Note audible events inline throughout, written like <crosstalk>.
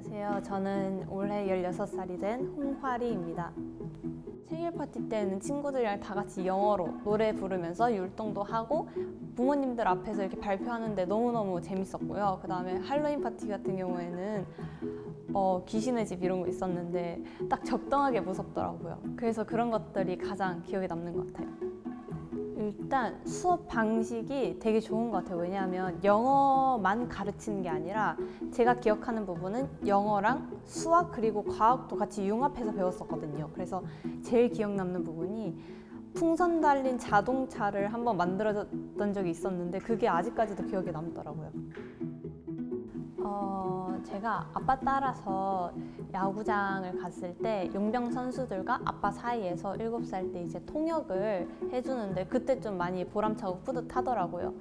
안녕하세요. 저는 올해 16살이 된 홍화리입니다. 생일 파티 때는 친구들이랑 다 같이 영어로 노래 부르면서 율동도 하고 부모님들 앞에서 이렇게 발표하는데 너무너무 재밌었고요. 그 다음에 할로윈 파티 같은 경우에는 어, 귀신의 집 이런 거 있었는데 딱 적당하게 무섭더라고요. 그래서 그런 것들이 가장 기억에 남는 것 같아요. 일단 수업 방식이 되게 좋은 것 같아요. 왜냐하면 영어만 가르치는 게 아니라 제가 기억하는 부분은 영어랑 수학 그리고 과학도 같이 융합해서 배웠었거든요. 그래서 제일 기억 남는 부분이 풍선 달린 자동차를 한번 만들어졌던 적이 있었는데 그게 아직까지도 기억에 남더라고요. 어, 제가 아빠 따라서 야구장을 갔을 때 용병 선수들과 아빠 사이에서 7살 때 이제 통역을 해주는데 그때 좀 많이 보람차고 뿌듯하더라고요.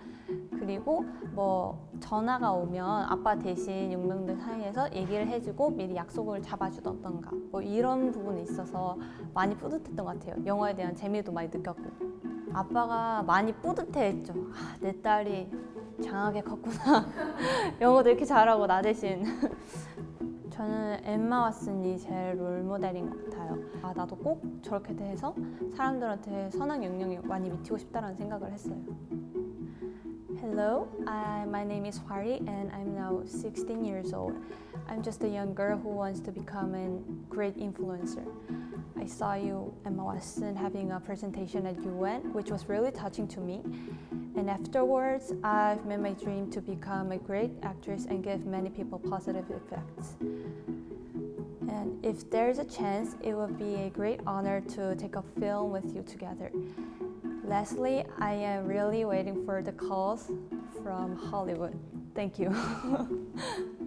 그리고 뭐 전화가 오면 아빠 대신 용병들 사이에서 얘기를 해주고 미리 약속을 잡아주던가 뭐 이런 부분이 있어서 많이 뿌듯했던 것 같아요. 영어에 대한 재미도 많이 느꼈고 아빠가 많이 뿌듯해했죠. 아, 내 딸이 장하게 컸구나. <laughs> 영어도 이렇게 잘하고 나 대신 <laughs> 저는 엠마 왓슨이 제일 롤모델인 것 같아요. 아 나도 꼭 저렇게 돼서 사람들한테 선한 영향을 많이 미치고 싶다라는 생각을 했어요. Hello, I, my name is Hwari and I'm now 16 years old. I'm just a young girl who wants to become a great influencer. I saw you, Emma Watson, having a presentation at UN, which was really touching to me. And afterwards, I've made my dream to become a great actress and give many people positive effects. And if there's a chance, it would be a great honor to take a film with you together. Lastly, I am really waiting for the calls from Hollywood. Thank you. <laughs>